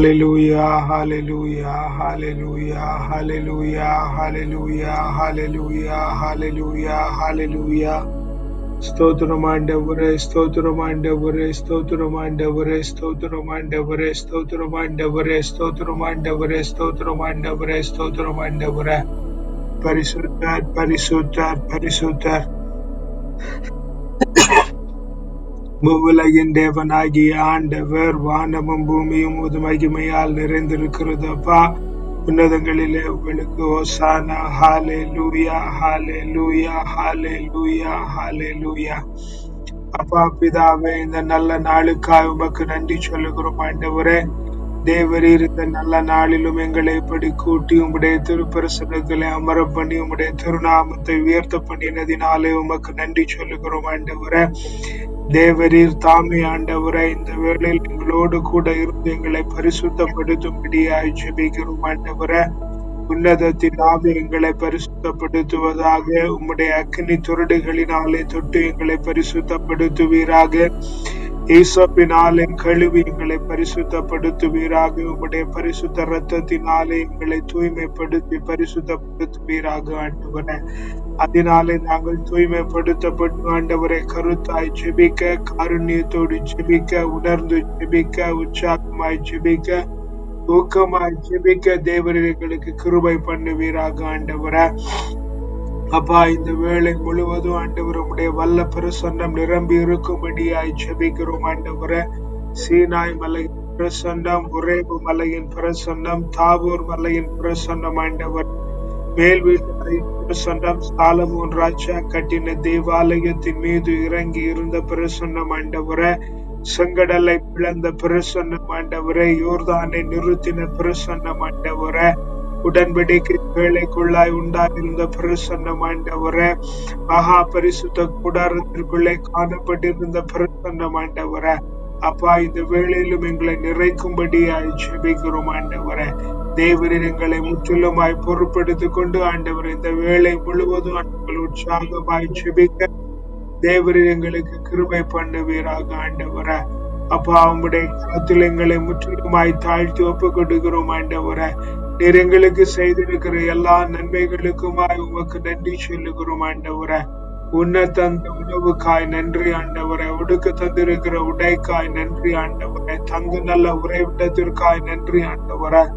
Hallelujah, hallelujah, hallelujah, hallelujah, hallelujah, hallelujah, hallelujah, hallelujah. ஸ்தோத்திரம் ஆண்டவரே ஸ்தோத்திரம் ஆண்டவரே ஸ்தோத்திரம் ஆண்டவரே ஸ்தோத்திரம் ஆண்டவரே ஸ்தோத்திரம் ஆண்டவரே ஸ்தோத்திரம் மூவுலகின் தேவனாகிய ஆண்டவர் வானமும் பூமியும் உது மகிமையால் நிறைந்திருக்கிறதப்பா. உன்னதங்களிலே உங்களுக்கு ஓசானா. ஹாலே லூயா ஹாலே லூயா ஹாலே லூயா ஹாலே லூயா அப்பா பிதாவே இந்த நல்ல நாளுக்காக உமக்கு நன்றி சொல்லுகிறோம் ஆண்டவரே. தேவரீர் இந்த நல்ல நாளிலும் எங்களை இப்படி கூட்டி உம்முடைய திருப்பரசனங்களை அமர பண்ணி உம்முடைய திருநாமத்தை உயர்த்த பண்ணினதினாலே உமக்கு நன்றி சொல்லுகிறோம் ஆண்டவரே. தேவரீர் தாமே ஆண்டவரை இந்த வேளையில் எங்களோடு கூட இருந்து எங்களை பரிசுத்தப்படுத்தும்படியாய் ஜெபிக்கிறோம் ஆண்டவரை. உன்னதத்தின் ஆவி எங்களை பரிசுத்தப்படுத்துவதாக உம்முடைய அக்னி துருடுகளினாலே தொட்டு எங்களை பரிசுத்தப்படுத்துவீராக. ஈசப்பினாலே கழுவி எங்களை பரிசுத்தப்படுத்துவீராக. உம்முடைய பரிசுத்த ரத்தத்தினாலே எங்களை தூய்மைப்படுத்தி பரிசுத்தப்படுத்துவீராக ஆண்டவரே. அதனாலே நாங்கள் தூய்மைப்படுத்தப்பட்டு ஆண்டவரை கருத்தாய் ஜெபிக்க காருண்யத்தோடு ஜெபிக்க உணர்ந்து ஜெபிக்க உற்சாகமாய் ஜெபிக்க ஊக்கமாய் ஜெபிக்க தேவர்களுக்கு கிருபை பண்ணுவீராக ஆண்டவரை. அப்பா இந்த வேலை முழுவதும் ஆண்டவர் உடைய வல்ல பிரசன்னம் நிரம்பி இருக்கும்படியாய் ஜெபிக்கிறோம் ஆண்டவரை. சீனாய் மலை பிரசன்னம் உரேபு மலையின் பிரசன்னம் தாவூர் மலையின் பிரசன்னம் ஆண்டவர். மேல் வீட்டு பிரசன்னம் சாலமோன் ராஜா கட்டின தேவாலயத்தின் மீது இறங்கி இருந்த பிரசன்னம் ஆண்டவரை. செங்கடலை பிளந்த பிரசன்னம் ஆண்டவரை யோர்தானை நிறுத்தின பிரசன்னம் ஆண்டவரை. உடன்படிக்கை வேலைக்குள்ளாய் உண்டாயிருந்த பிரசன்னம் ஆண்டவரே மகா பரிசுத்த கூடாரத்திற்குள்ளே காணப்பட்டிருந்த பிரசன்னம் ஆண்டவரே. அப்பா இந்த வேளையிலும் எங்களை நிறைக்கும்படியாய் ஜெபிக்கிறோம் ஆண்டவரே. தேவரின் எங்களை முற்றிலுமாய் பொறுப்பெடுத்துக் கொண்டு ஆண்டவர் இந்த வேலை முழுவதும் ஆண்டவர்கள் உற்சாகமாய் ஜெபிக்க தேவரின் எங்களுக்கு கிருபை பண்ணுவீராக ஆண்டவர. அப்பா உங்களுடைய கருத்தில் எங்களை முற்றிலுமாய் தாழ்த்தி ஒப்புக் கொடுக்கிறோம் ஆண்டவரை. நீர் எங்களுக்கு செய்திருக்கிற எல்லா நன்மைகளுக்குமாய் உமக்கு நன்றி சொல்லுகிறோம் ஆண்டவர. உன்ன தந்த உணவுக்காய் நன்றி ஆண்டவரை. உடுக்க தந்திருக்கிற உடைக்காய் நன்றி ஆண்டவரை. தங்க நல்ல உறைவிடத்திற்காய் நன்றி ஆண்டவரை.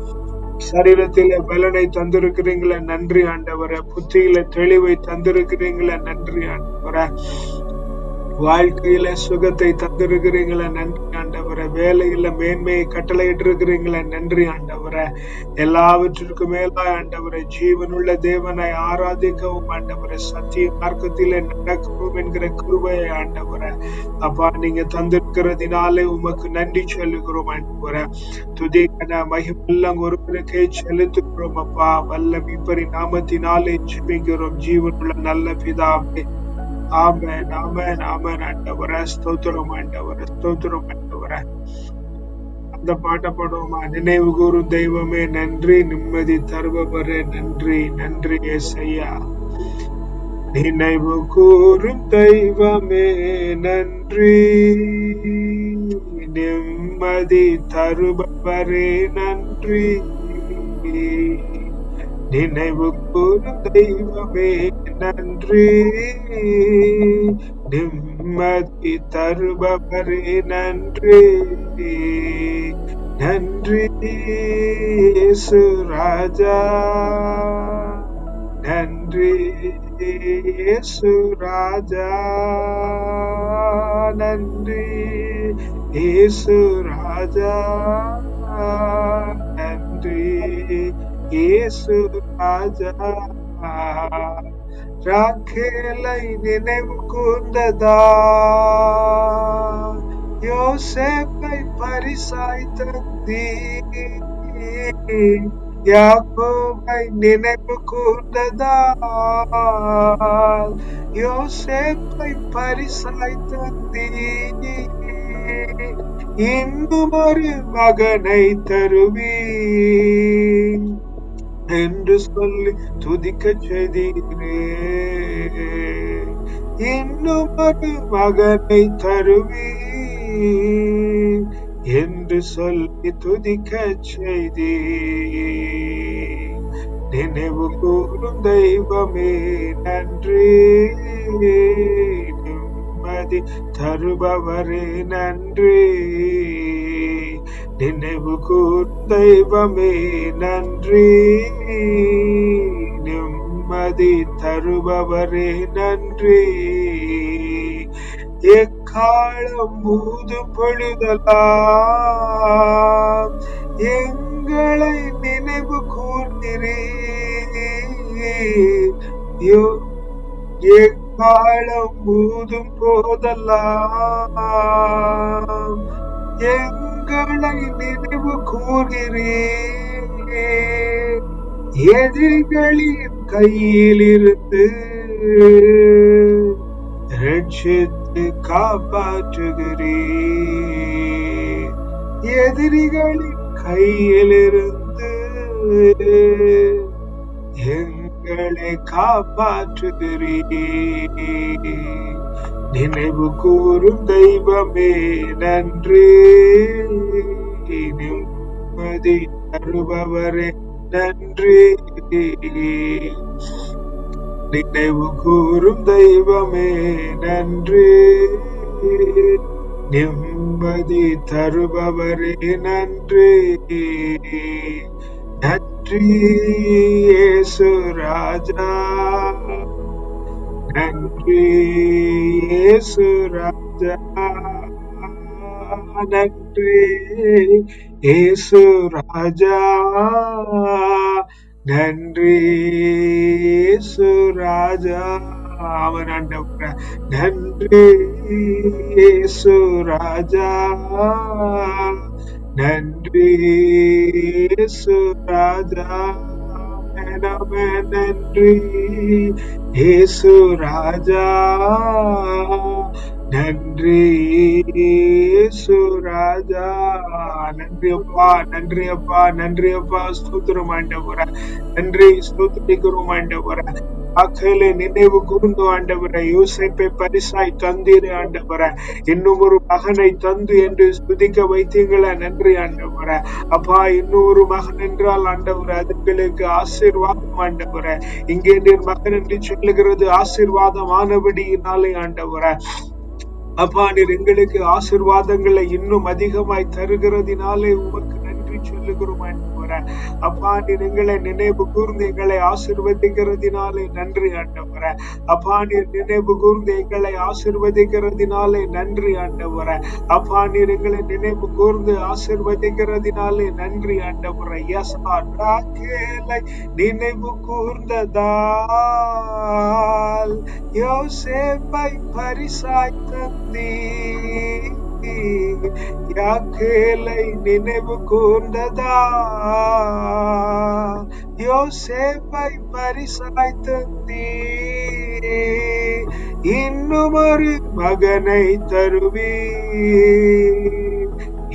சரீரத்தில பலனை தந்திருக்கிறீங்களே நன்றி ஆண்டவரை. புத்தியில தெளிவை தந்திருக்கிறீங்களே நன்றி ஆண்டவரை. வாழ்க்கையில சுகத்தை தந்திருக்கிறீங்களா நன்றி ஆண்டவரை. வேலையில மேன்மையை கட்டளையிட்டு இருக்கிறீங்களா நன்றி ஆண்டவரை. எல்லாவற்றிற்கும் மேலா ஆண்டவரை ஜீவனுள்ள தேவனை ஆராதிக்கவும் ஆண்டவரை. சத்திய மார்க்கத்திலே நடக்கவும் என்கிற கிருபையை ஆண்டவரை. அப்பா நீங்க தந்திருக்கிறதுனாலே உமக்கு நன்றி சொல்லுகிறோம் ஆண்டவரை. துதிக்கன மகிமெல்லாம் ஒருவருக்கே செலுத்துகிறோம் அப்பா. வல்ல மீப்பரி நாமத்தினாலே ஜிபிக்கிறோம். ஜீவனுள்ள நல்ல பிதாவே ஆமென் ஆமென் ஆமென் ஆண்டவர ஸ்தோத்திரம் ஆண்டவர ஸ்தோத்திரம் ஆண்டவர. அந்த பாட்டை பாடுவோமா? நினைவு கூறும் தெய்வமே நன்றி நிம்மதி தருபவரே நன்றி நன்றி ஏசையா. நினைவு கூறும் தெய்வமே நன்றி நிம்மதி தருபவரே நன்றி. நினைவு கூறும் தெய்வமே நன்றி. நிம்மதி தருபவரே நன்றி. நன்றி இயேசு ராஜா. நன்றி இயேசு ராஜா. நன்றி இயேசு ராஜா. நன்றி இயேசு ராஜா. ராக்கேலை நினைவு கூர்ந்ததா? யோசேப்பை பரிசாய் தந்தி யாக்கோபை நினைவு கூர்ந்ததா யோசேப்பை பரிசாய் தந்தி இன்னும் ஒரு மகனை தருவீ என்று சொல்லி துதிக்க செய்தீரே. இன்னும் ஒரு மகனை தருவி என்று சொல்லி துதிக்க செய்தி நினைவு கூறும் தெய்வமே நன்றி. நிம்மதி தருபவரே நன்றி. நினைவு கூறும் தெய்வமே நன்றி. நிம்மதி தருபவரே நன்றி. எக்காலம் ஊது பொழுதலாம்? எங்களை நினைவு கூர்ந்திரே எக்காலம் ஊதும் போதெல்லாம் எங்களை நினைவு கூர்கிறே எதிரிகளின் கையிலிருந்து ரட்சித்து காப்பாற்றுகிறே எதிரிகளின் கையிலிருந்து எங்களை காப்பாற்றுகிறேன். நினைவு கூறும் தெய்வமே நன்றி. நிம்மதி தருபவரே நன்றி. நினைவு கூறும் தெய்வமே நன்றி. நிம்மதி தருபவரே நன்றி. நன்றி ஏசு ராஜா. நன்றி இயேசு ராஜா நன்றி இயேசு ராஜா நன்றி. இயேசு ராஜா அவன் ஆண்டவர. நன்றி. இயேசு ராஜா நன்றி. இயேசு ராஜா. மேனமே நன்றி ஏசு ராஜா நன்றி ஏசு ராஜா. நன்றி அப்பா நன்றி அப்பா நன்றி அப்பா. ஸ்தோத்திரம் ஆண்டவர நன்றி ஸ்தோத்திரிக்கிறோம் ஆண்டவர. வாக்குகளை நினைவு கூர்ந்து ஆண்டவர யோசிப்பை பரிசாய் தந்தீர் ஆண்டவர. இன்னும் ஒரு மகனை தந்து என்று ஸ்துதிக்க வைத்தீங்களா நன்றி ஆண்டவர. அப்பா இன்னும் ஒரு மகன் என்றால் ஆண்டவர அதுங்களுக்கு ஆசீர்வாதம் ஆண்டவர. இங்கே நீர் மகன் என்று சொல்லுகிறது ஆசீர்வாதமானபடியினாலே ஆண்டவர. அப்பா நீர் எங்களுக்கு ஆசிர்வாதங்களை இன்னும் அதிகமாய் தருகிறதினாலே உமக்கு நன்றி சொல்லுகிறோம் ஆண்டவரே அப்பா நீர் எங்களை நினைவு கூர்ந்து எங்களை ஆசிர்வதிக்கிறதினாலே நன்றி ஆண்டவர. அப்பா நீர் நினைவு கூர்ந்து எங்களை ஆசிர்வதிக்கிறதினாலே நன்றி ஆண்டவர. அப்பா நீர் எங்களை நினைவு கூர்ந்து ஆசிர்வதிக்கிறதினாலே நன்றி ஆண்டவர. எஸ் கேளை நினைவு கூர்ந்ததால் யோசேப்பை பரிசாய் தந்தீ யாக்கேலை நினைவு கூர்ந்ததா? யோசேப்பை பரிசாய் தந்தீ இன்னும் ஒரு மகனை தருவீ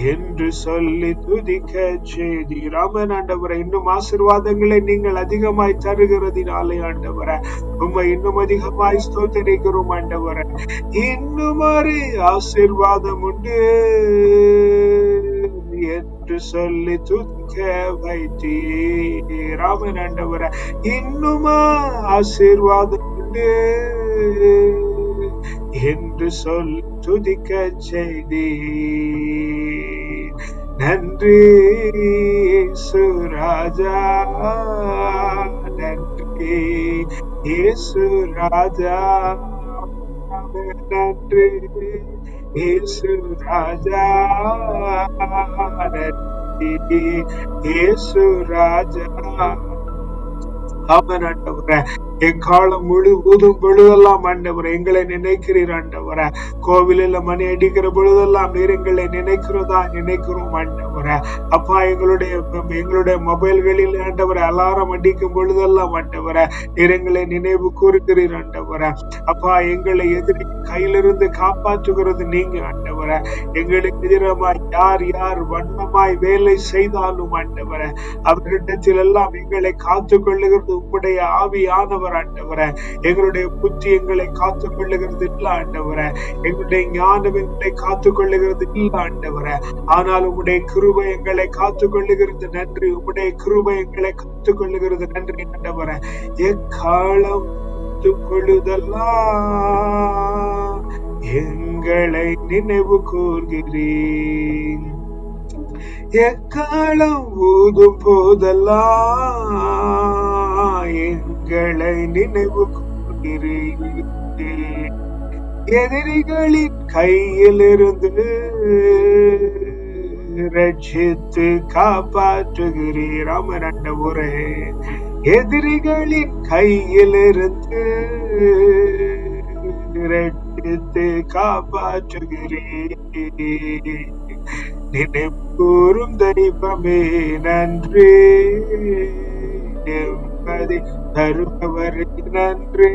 என்று சொல்லி துதிக்க செய்தி. ராமன் ஆண்டவரை இன்னும் ஆசிர்வாதங்களை நீங்கள் அதிகமாய் தருகிறதினாலே ஆண்டவர உண்மை இன்னும் அதிகமாய் ஸ்தோத்தரிக்கிறோம் ஆண்டவர. இன்னும் ஒரு ஆசிர்வாதம் உண்டு என்று சொல்லி துதிக்க வைத்தீ ராமன் ஆண்டவர இன்னுமா ஆசீர்வாதம் உண்டு என்று சொல் துதிக்க செய்தி நன்றி சுராஜா நன்றி இயேசு ராஜா. நன்றி இயேசு ராஜா நன்றி இயேசு ராஜா. அவன் ஆண்டவர. எக்காலம் முழுவதும் பொழுதெல்லாம் ஆண்டவர் எங்களை நினைக்கிறீர் ஆண்டவர கோவிலில் மணி அடிக்கிற பொழுதெல்லாம் நீர் எங்களை நினைக்கிறதா நினைக்கிறோம் ஆண்டவர் அப்பா எங்களுடைய எங்களுடைய மொபைல்களில் ஆண்டவர அலாரம் அடிக்கும் பொழுதெல்லாம் ஆண்டவரை நீர் எங்களை நினைவு கூறுகிறீர் ஆண்டவரை. அப்பா எங்களை எதிரி கையிலிருந்து காப்பாற்றுகிறது நீங்க ஆண்டவர. எங்களுக்கு எதிரமாய் யார் யார் வன்மமாய் வேலை செய்தாலும் ஆண்டவரை அவர்களிடத்தில் எல்லாம் எங்களை காத்து கொள்ளுகிறது உங்களுடைய ஆவியானவர் ஆண்டவரை. எங்களுடைய புத்தி எங்களை காத்து கொள்ளுகிறது இல்ல ஆண்டவரே. எங்களுடைய ஞானம் எங்களை காத்து கொள்ளுகிறது இல்ல ஆண்டவரை. ஆனால் உம்முடைய கிருபை எங்களை காத்துக் கொள்ளுகிறது நன்றி. உம்முடைய கிருபை எங்களை காத்துக் கொள்ளுகிறது நன்றி ஆண்டவரே எக்காலம் பொழுதெல்லாம் எங்களை நினைவு கூர்கிறேன் எக்காலம் ஊதும் போதெல்லாம் எங்களை நினைவு கூர்கிறேன் எதிரிகளின் கையிலிருந்து ரட்சித்து காப்பாற்றுகிறீர். அமரண்ட எதிரிகளின் கையிலிருந்து ரட்சித்து காப்பாற்றுகிறீர். நினைப்பூரும் தெய்வமே நன்றி. நிம்மதி தருபவரே நன்றி.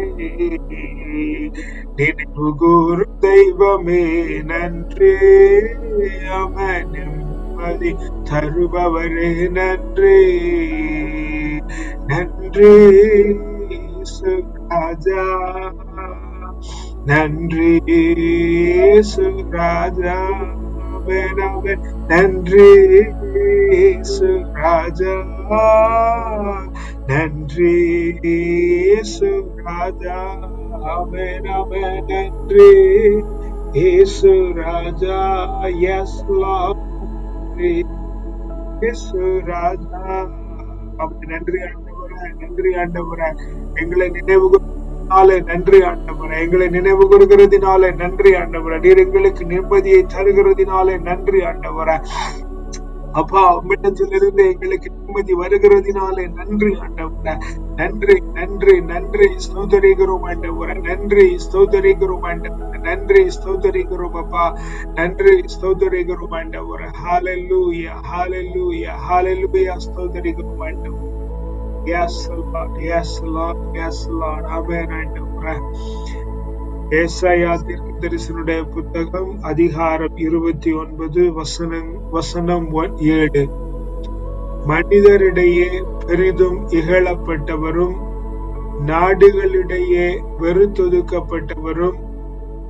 நினைவு கூறும் தெய்வமே நன்றி. அமனும் நிம்மதி தருபவரே நன்றி நன்றி சுராஜா நன்றி சுராஜா நன்றி சுராஜா நன்றி சுராஜா அமேன் அமேன் நன்றி ஏசு ராஜா ராஜா. அப்படி நன்றி ஆண்டவரே நன்றி ஆண்டவரே. எங்களை நினைவு கூர்ந்ததினாலே நன்றி ஆண்டவரே. எங்களை நினைவு கூறுகிறதினாலே நன்றி ஆண்டவரே. நீர் எங்களுக்கு நிம்மதியை தருகிறதினாலே நன்றி ஆண்டவரே. அப்பா உம்மிடத்திலிருந்து எங்களுக்கு நிம்மதி வருகிறதுனாலே நன்றி ஆண்டவரே நன்றி நன்றி நன்றி ஸ்தோதரிகிறோம் ஆண்டவர நன்றி ஸ்தோதரிகிறோம் ஆண்டவரே நன்றி ஸ்தோதரிகிறோம் அப்பா நன்றி ஸ்தோதரிகிறோம் ஆண்டவர ஹalleluya ஹalleluya ஹalleluya ஸ்தோதரிகிறோம் ஆண்டவரே Yes, Lord. Yes, Lord. Yes, Lord. Amen. ஆண்டவரே ஏசாயா தீர்க்கதரிசனுடைய புத்தகம் அதிகாரம் இருபத்தி ஒன்பது வசனம் வசனம் ஒன்- ஏழு. மனிதரிடையே பெரிதும் இகழப்பட்டவரும் நாடுகளிடையே வெறுத்தொதுக்கப்பட்டவரும்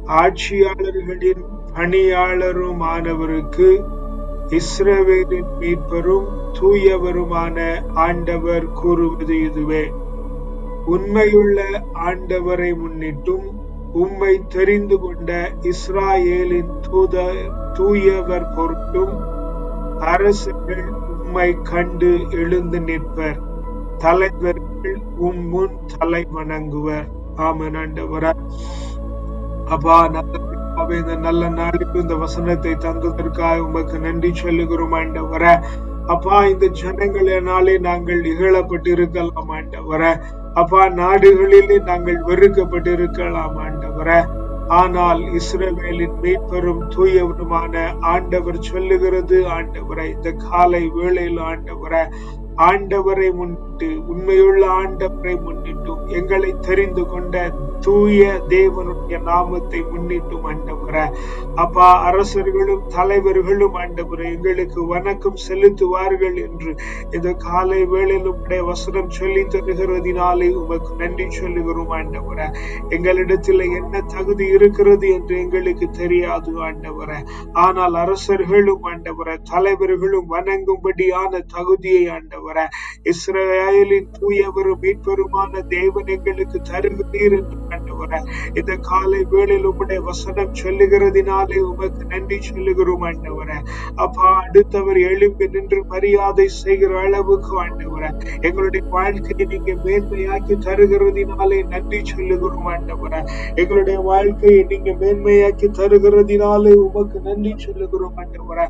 ஆட்சியாளர்களின் பணியாளருமானவருக்கு இஸ்ரவேலின் மீட்பரும் தூயவருமான ஆண்டவர் கூறுவது இதுவே. உண்மையுள்ள ஆண்டவரை முன்னிட்டும் உம்மை தெரிந்து கொண்ட இஸ்ராயேலின் தூத தூயவர் பொருட்டும் அரசர்கள் உம்மை கண்டு எழுந்து நிற்பர். தலைவர்கள் உம் முன் தலை வணங்குவர். ஆமன் ஆண்டவரா. அப்பா நல்ல இந்த நல்ல நாளுக்கு இந்த வசனத்தை தந்ததற்காக உமக்கு நன்றி சொல்லுகிறோம் ஆண்டவர. அப்பா இந்த ஜனங்களினாலே நாங்கள் இகழப்பட்டிருக்கலாம் இருக்கலாம் அப்பா நாடுகளிலே நாங்கள் வெறுக்கப்பட்டிருக்கலாம் ஆண்டவரே. ஆனால் இஸ்ரவேலின் மீட்பெரும் தூயவருமான ஆண்டவர் சொல்லுகிறது ஆண்டவரை இந்த காலை வேளையில் ஆண்டவரை ஆண்டவரை முன்னிட்டு உண்மையுள்ள ஆண்டவரை முன்னிட்டும் எங்களை தெரிந்து கொண்ட தூய தேவனுடைய நாமத்தை முன்னிட்டும் ஆண்டவர. அப்பா அரசர்களும் தலைவர்களும் ஆண்டவரை எங்களுக்கு வணக்கம் செலுத்துவார்கள் என்று இந்த காலை வேளையிலும் உடைய வசனம் சொல்லி தருகிறதினாலே உமக்கு நன்றி சொல்லுகிறோம் ஆண்டவரை. எங்களிடத்தில் என்ன தகுதி இருக்கிறது என்று எங்களுக்கு தெரியாது ஆண்டவர. ஆனால் அரசர்களும் ஆண்டவரை தலைவர்களும் வணங்கும்படியான தகுதியை ஆண்டவர் இஸ்ரவேலின் தூயவரும் மீட்பெருமான தேவன் எங்களுக்கு தருகிறீர் என்று ஆண்டவரை இந்த காலை வேளையில் உம்முடைய வசனம் சொல்லுகிறதினாலே உமக்கு நன்றி சொல்லுகிறோம் ஆண்டவரை. அப்பா அடுத்தவர் எழும்பி நின்று மரியாதை செய்கிற அளவுக்கு ஆண்டவரை எங்களுடைய வாழ்க்கையை நீங்க மேன்மையாக்கி தருகிறதினாலே நன்றி சொல்லுகிறோம் ஆண்டவரை. எங்களுடைய வாழ்க்கையை நீங்க மேன்மையாக்கி தருகிறதினாலே உமக்கு நன்றி சொல்லுகிறோம் ஆண்டவரை.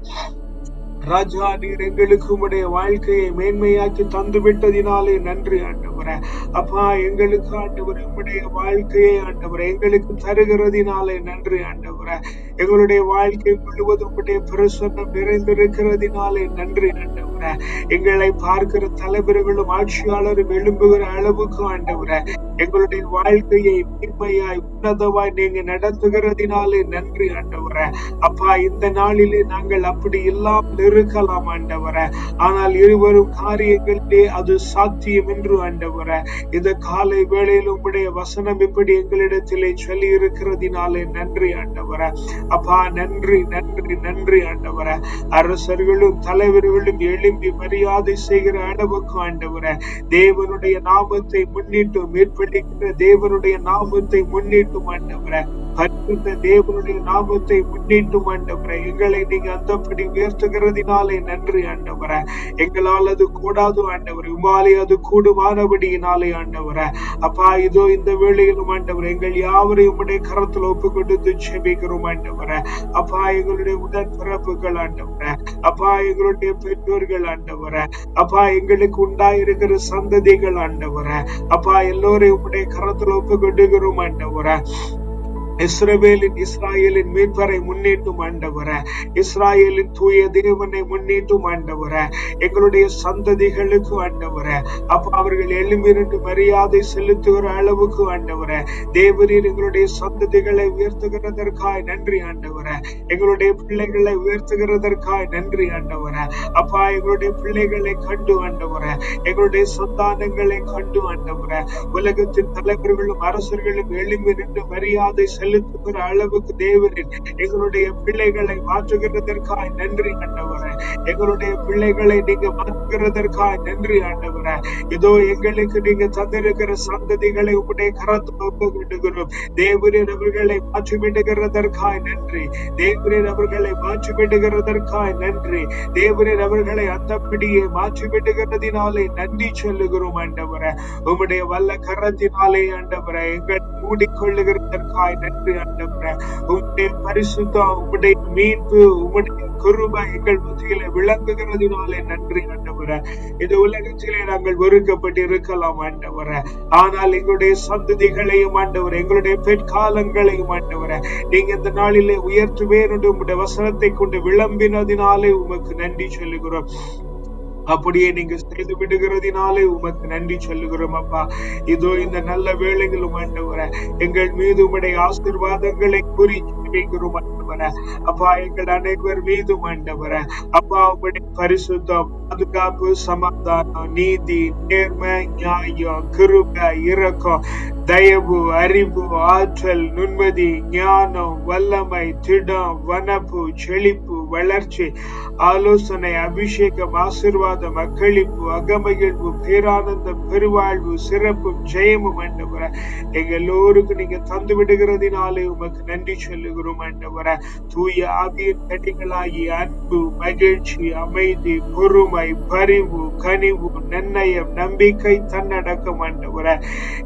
ராஜா நீர் எங்களுக்கு உடைய வாழ்க்கையை மேன்மையாக்கி தந்து விட்டதினாலே நன்றி ஆண்டவர. அப்பா எங்களுக்கு ஆண்டவர் உம்முடைய வாழ்க்கையை ஆண்டவரே எங்களுக்கு தருகிறதினாலே நன்றி ஆண்டவர. எங்களுடைய வாழ்க்கை முழுவதும் உம்முடைய பிரசன்னம் நிறைந்திருக்கிறதினாலே நன்றி ஆண்டவரே. எங்களை பார்க்கிற தலைவர்களும் ஆட்சியாளரும் எழும்புகிற அளவுக்கு ஆண்டவர. எங்களுடைய வாழ்க்கையை மேன்மையாய் உன்னதமாய் நீங்க நடத்துகிறதினாலே நன்றி ஆண்டவர. அப்பா இந்த நாளிலே நாங்கள் அப்படி இல்லாமல் இருக்கலாம் ஆண்டவர. ஆனால் இருவரும் காரியங்களிலே அது சாத்தியம் என்று ஆண்டவர. இந்த காலை வேளையில் உங்களுடைய வசனம் இப்படி எங்களிடத்திலே சொல்லி இருக்கிறதினாலே நன்றி ஆண்டவர. அப்பா நன்றி நன்றி நன்றி ஆண்டவர. அரசர்களும் தலைவர்களும் எழும்பி மரியாதை செய்கிற அளவுக்கு ஆண்டவர. தேவனுடைய நாமத்தை முன்னிட்டு மேற்படுகிற தேவனுடைய நாமத்தை முன்னிட்டு ஆண்டவரே. அற்புத தேவனுடைய நாமத்தை முன்னிட்டும் ஆண்டவரே. எங்களை நீங்க அந்தப்படி உயர்த்துகிறதினாலே நன்றி ஆண்டவரே. எங்களால் அது கூடாது ஆண்டவர். உமாலே அது கூடுமானபடியினாலே ஆண்டவரே. அப்பா இதோ இந்த வேளையிலும் ஆண்டவர் எங்கள் யாவரையும் உடைய கரத்தில் ஒப்பு கொடுத்து செபிக்கிறோம் ஆண்டவரே. அப்பா எங்களுடைய உடன்பிறப்புகள் பிறப்புகள் அப்பா எங்களுடைய பெற்றோர்கள் ஆண்டவர. அப்பா எங்களுக்கு உண்டாயிருக்கிற சந்ததிகள் ஆண்டவர. அப்பா எல்லோரையும் உடைய கரத்தில் ஒப்பு கொடுக்கிறோம் ஆண்டவரே. இஸ்ரவேலின் இஸ்ராயலின் மீட்பரை முன்னிட்டும் ஆண்டவர. இஸ்ராயலின் தூய தேவனை முன்னிட்டும் ஆண்டவர. எங்களுடைய சந்ததிகளுக்கு ஆண்டவர. அப்ப அவர்கள் எழுமிருந்து மரியாதை செலுத்துகிற அளவுக்கு ஆண்டவர. தேவரீர் எங்களுடைய சந்ததிகளை உயர்த்துகிறதற்காய் நன்றி ஆண்டவர. எங்களுடைய பிள்ளைகளை உயர்த்துகிறதற்காய் நன்றி ஆண்டவர. அப்பா எங்களுடைய பிள்ளைகளை கண்டு ஆண்டவர. எங்களுடைய சந்தானங்களை கண்டு ஆண்டவர. உலகத்தின் தலைவர்களும் அரசர்களும் எழும்பி மரியாதை செலுத்துகிற அளவுக்கு தேவரின் எங்களுடைய பிள்ளைகளை மாற்றுகிறதற்காய் நன்றி ஆண்டவரே எங்களுடைய பிள்ளைகளை நீங்க மாற்றுகிறதற்காய் நன்றி ஆண்டவரே இதோ எங்களுக்கு நீங்க தந்திருக்கிற சந்ததிகளை உங்களுடைய கரத்தில் ஒப்பு தேவரின் அவர்களை மாற்றிவிடுகிறதற்காய் நன்றி. தேவரின் அவர்களை மாற்றிவிடுகிறதற்காய் நன்றி. தேவரின் அவர்களை அந்தப்படியே மாற்றிவிடுகிறதினாலே நன்றி சொல்லுகிறோம் ஆண்டவரே உங்களுடைய வல்ல கரத்தினாலே ஆண்டவரே எங்கள் மூடிக்கொள்ளுகிறதற்காய் நன்றி ஆண்டவரே உம்முடைய பரிசுத்தம் உம்முடைய மீட்பு உம்முடைய குருபா எங்கள் மத்தியில விளங்குகிறதுனாலே நன்றி ஆண்டவரே இந்த உலகத்திலே நாங்கள் வெறுக்கப்பட்டு இருக்கலாம் ஆண்டவர. ஆனால் எங்களுடைய சந்ததிகளையும் ஆண்டவர் எங்களுடைய பெற்காலங்களையும் ஆண்டவர நீங்க இந்த நாளிலே உயர்த்துவேன் என்று உம்முடைய வசனத்தை கொண்டு விளம்பினதினாலே உமக்கு நன்றி சொல்லுகிறோம். அப்படியே நீங்க செய்து விடுகிறதினாலே உமக்கு நன்றி சொல்லுகிறோம் அப்பா. இதோ இந்த நல்ல வேலைகளும் ஆண்டவர எங்கள் மீது உடைய ஆசீர்வாதங்களை கூறி ஜெபிக்கிறோம் ஆண்டவர அப்பா எங்கள் அனைவர் மீதும் ஆண்டவர அப்பா உங்களுடைய பரிசுத்தம் பாதுகாப்பு சமாதானம் நீதி நேர்மை நியாயம் கிருப இரக்கம் தயவு அறிவு ஆற்றல் நுண்மதி ஞானம் வல்லமை திடம் வனப்பு செழிப்பு வளர்ச்சி ஆலோசனை அபிஷேகம் ஆசிர்வாதம் அக்களிப்பு அகமகிழ்வு பேரானந்தம் பெருவாழ்வு சிறப்பும் ஜெயமும் ஆண்டவர எங்க எல்லோருக்கும் நீங்க தந்து விடுகிறதினாலே உமக்கு நன்றி சொல்லுகிறோம். ஆண்டவர தூய ஆவியின் கட்டிகளாகி அன்பு மகிழ்ச்சி அமைதி பொறுமை பரிவு கனிவு நன்னயம் நம்பிக்கை தன்னடக்கம் ஆண்டவர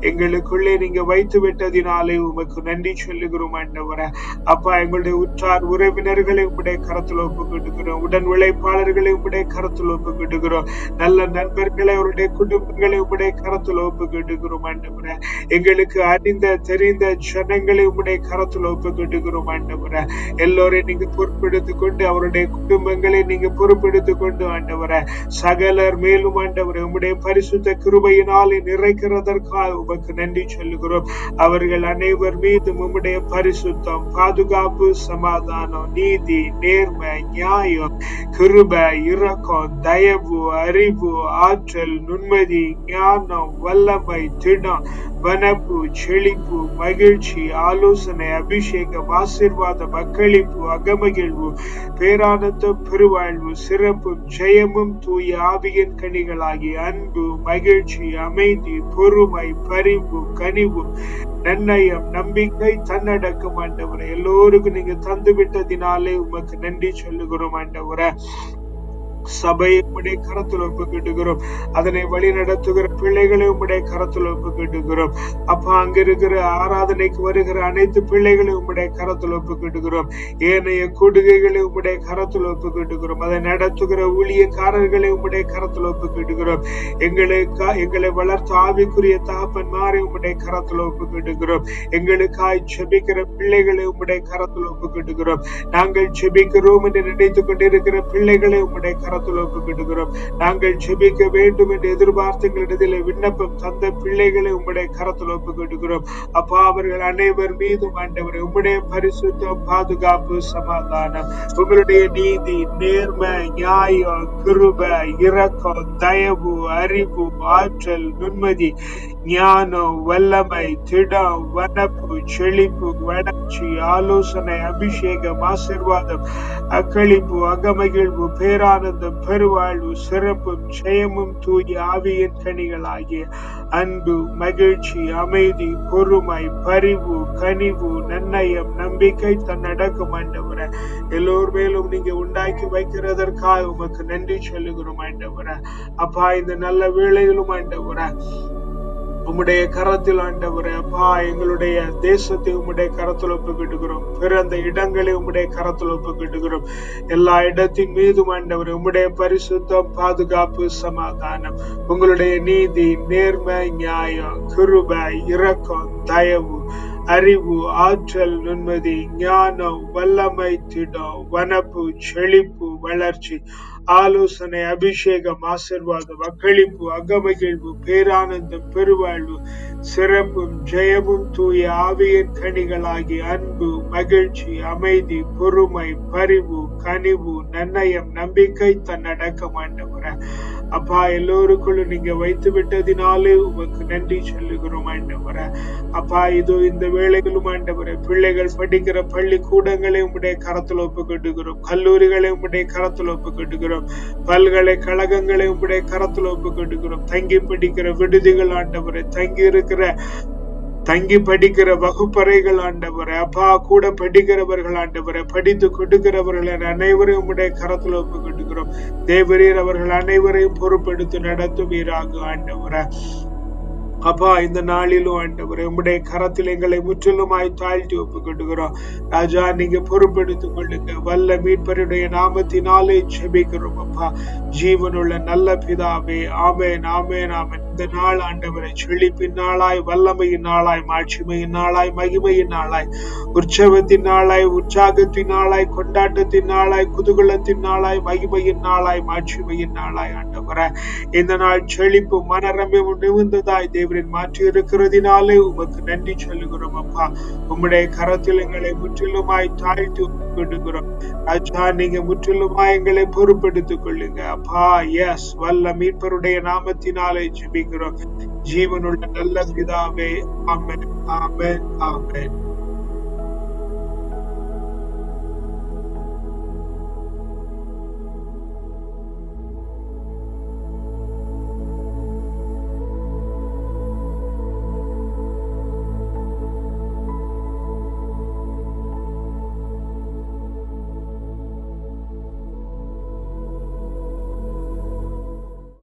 எங்களுக்குள்ளே நீங்க வைத்து விட்டதினாலே உமக்கு நன்றி சொல்லுகிறோம் ஆண்டவர அப்பா எங்களுடைய உற்றார் உறவினர்களை உடைய கரத்தில் ஒப்புக்கிட்டுகிறோம் உடன் உழைப்பாளர்களை உடைய கரத்தில் ஒப்புக்கிட்டுகிறோம் நல்ல நண்பர்களை அவருடைய குடும்பங்களை உடைய கரத்தில் ஒப்புக்கிட்டுகிறோம் கொடுக்கிறோம் ஆண்டவர எங்களுக்கு அறிந்த தெரிந்த ஜனங்களை உடைய கரத்தில் ஒப்புக்கிட்டுகிறோம் கொடுக்கிறோம் ஆண்டவர எல்லோரையும் நீங்க பொறுப்பெடுத்துக் கொண்டு அவருடைய குடும்பங்களை நீங்க பொறுப்பெடுத்துக் கொண்டு ஆண்டவர சகலர் மேலும் ஆண்டவர் உம்முடைய பரிசுத்த கிருபையினாலே நிறைக்கிறதற்காக உமக்கு நன்றி சொல்லுகிறோம். அவர்கள் அனைவர் மீதும் உம்முடைய பரிசுத்தம் பாதுகாப்பு சமாதானம் நீதி நேர்மை நியாயம் கிருபை இரக்கம் தயவு அறிவு ஆற்றல் நுண்மதி ஞானம் வல்லமை திடம் வனப்பு செழிப்பு மகிழ்ச்சி ஆலோசனை அபிஷேகம் ஆசிர்வாதம் அக்களிப்பு அகமகிழ்வு பேரானந்தம் பெருவாழ்வு சிறப்பும் ஜெயமும் தூய ஆவியின் கனிகளாகி அன்பு மகிழ்ச்சி அமைதி பொறுமை பரிவு கனிவு நன்னயம் நம்பிக்கை தன்னடக்கம் ஆண்டவரை. எல்லோருக்கும் நீங்க தந்து விட்டதினாலே உமக்கு நன்றி சொல்லுகிறோம் ஆண்டவரை. சபையை உடைய கரத்தில் ஒப்புக்கிட்டுகிறோம் அதனை வழி நடத்துகிற பிள்ளைகளை உடைய கரத்தில் ஒப்புக்கிட்டுகிறோம் அப்பா அங்க இருக்கிற ஆராதனைக்கு வருகிற அனைத்து பிள்ளைகளை உடைய கரத்தில் ஒப்புக்கிட்டுகிறோம் ஏனைய கொடுகைகளை உடைய கரத்தில் ஒப்புக்கிட்டுகிறோம் அதை நடத்துகிற ஊழியக்காரர்களை உடைய கரத்தில் ஒப்புக்கிட்டுகிறோம் எங்களுக்கு எங்களை வளர்த்த ஆவிக்குரிய தகப்பன்மாரை உம்முடைய கரத்தில் ஒப்புக்கிட்டுகிறோம் எங்களுக்காய் செபிக்கிற பிள்ளைகளை உம்முடைய கரத்தில் ஒப்புக்கிட்டுகிறோம் நாங்கள் செபிக்கிறோம் என்று நினைத்துக் கொண்டிருக்கிற பிள்ளைகளை உம்முடைய கரத்தில் ஒப்புக்கிட்டுகிறோம் நாங்கள் ஜெபிக்க வேண்டும் என்று எதிர்பார்த்து எங்களிடத்தில் விண்ணப்பம் தந்த பிள்ளைகளை உங்களுடைய கரத்தில் ஒப்புக்கிட்டுகிறோம் அப்பா அவர்கள் அனைவர் மீதும் ஆண்டவர் உங்களுடைய பரிசுத்தம் பாதுகாப்பு சமாதானம் உங்களுடைய நீதி நேர்மை நியாயம் கிருப இரக்கம் தயவு அறிவு ஆற்றல் நுண்மதி ஞானம் வல்லமை திடம் வனப்பு செழிப்பு வளர்ச்சி ஆலோசனை அபிஷேகம் ஆசிர்வாதம் அக்களிப்பு அகமகிழ்வு பேரானந்தம் பெருவாழ்வு சிறப்பும் ஜெயமும் தூய ஆவியின் கனிகளாகிய அன்பு மகிழ்ச்சி அமைதி பொறுமை பரிவு கனிவு நன்னயம் நம்பிக்கை தன்னடக்கம் ஆண்டவர. எல்லோர் மேலும் நீங்க உண்டாக்கி வைக்கிறதற்காக உமக்கு நன்றி சொல்லுகிறோம் ஆண்டவர. அப்பா இந்த நல்ல வேளையிலும் ஆண்டவர உம்முடைய கரத்தில் ஆண்டவரே அப்பா எங்களுடைய தேசத்தை உம்முடைய கரத்தில் ஒப்புக்கிட்டுகிறோம் பிறந்த இடங்களை உம்முடைய கரத்தில் ஒப்புக்கிட்டுகிறோம் எல்லா இடத்தின் மீதும் ஆண்டவரே உம்முடைய பரிசுத்தம் பாதுகாப்பு சமாதானம் உங்களுடைய நீதி நேர்மை நியாயம் கிருபை இரக்கம் தயவு அறிவு ஆற்றல் நுண்மதி ஞானம் வல்லமை திடம் வனப்பு செழிப்பு வளர்ச்சி ஆலோசனை அபிஷேகம் ஆசிர்வாதம் அக்களிப்பு அகமகிழ்வு பேரானந்தம் பெருவாழ்வு சிறப்பும் ஜெயமும் தூய ஆவியர் கனிகளாகி அன்பு மகிழ்ச்சி அமைதி பொறுமை பரிவு கனிவு நன்னயம் நம்பிக்கை தன்னடக்கம் ஆண்டவர. அப்பா எல்லோருக்குள்ளும் நீங்க வைத்து விட்டதினாலே உமக்கு நன்றி சொல்லுகிறோம் ஆண்டவர. அப்பா இதோ இந்த வேலைகளும் ஆண்டவர பிள்ளைகள் படிக்கிற பள்ளி கூடங்களை உம்முடைய கரத்தில் ஒப்புக்கட்டுகிறோம் கல்லூரிகளை உம்முடைய கரத்தில் ஒப்புக்கட்டுகிறோம் பல்கலைக்கழகங்களை உம்முடைய கரத்தில் ஒப்புக்கட்டுகிறோம் தங்கி படிக்கிற விடுதிகள் ஆண்டவரை தங்கி இருக்கிற தங்கி படிக்கிற வகுப்பறைகள் ஆண்டவரை அப்பா கூட படிக்கிறவர்கள் ஆண்டவரை படித்து கொடுக்கிறவர்கள் அனைவரையும் அனைவரையும் கரத்துல கரத்தில் ஒப்புக்கட்டுகிறோம் தேவரீர் அவர்கள் அனைவரையும் பொறுப்பெடுத்து நடத்துவீராக ஆண்டவரை. அப்பா இந்த நாளிலும் ஆண்டவர் உம்முடைய கரத்தில் எங்களை முற்றிலுமாய் தாழ்த்தி ஒப்புக்கொண்டுகிறோம் ராஜா நீங்க பொறுப்பெடுத்துக் கொள்ளுங்க. வல்ல மீட்பருடைய நாமத்தினாலே ஜெபிக்கிறோம் அப்பா. ஜீவனுள்ள நல்ல பிதாவே ஆமேன் ஆமேன் ஆமேன். இந்த நாள் ஆண்டவரை செழிப்பின் நாளாய் வல்லமையின் நாளாய் மாட்சிமையின் நாளாய் மகிமையின் நாளாய் உற்சவத்தின் நாளாய் உற்சாகத்தின் நாளாய் கொண்டாட்டத்தின் நாளாய் குதூகலத்தின் நாளாய் மகிமையின் நாளாய் மாட்சிமையின் நாளாய் ஆண்டவரை. இந்த நாள் செழிப்பு மனரம்யம் நிமிர்ந்ததாய் தேவரின் மாற்றி இருக்கிறதினாலே உமக்கு நன்றி சொல்லுகிறோம் அப்பா. உம்முடைய கரத்தில் எங்களை முற்றிலுமாய் தாழ்த்தி கொண்டுகிறோம் ராஜா நீங்க முற்றிலுமாய் எங்களை பொறுப்படுத்திக் கொள்ளுங்க. அப்பா எஸ் வல்ல மீட்பருடைய நாமத்தினாலே ஜிபி ஜெபிக்கிறோம் ஜீவனுள்ள நல்ல பிதாவே ஆமென் ஆமென் ஆமென்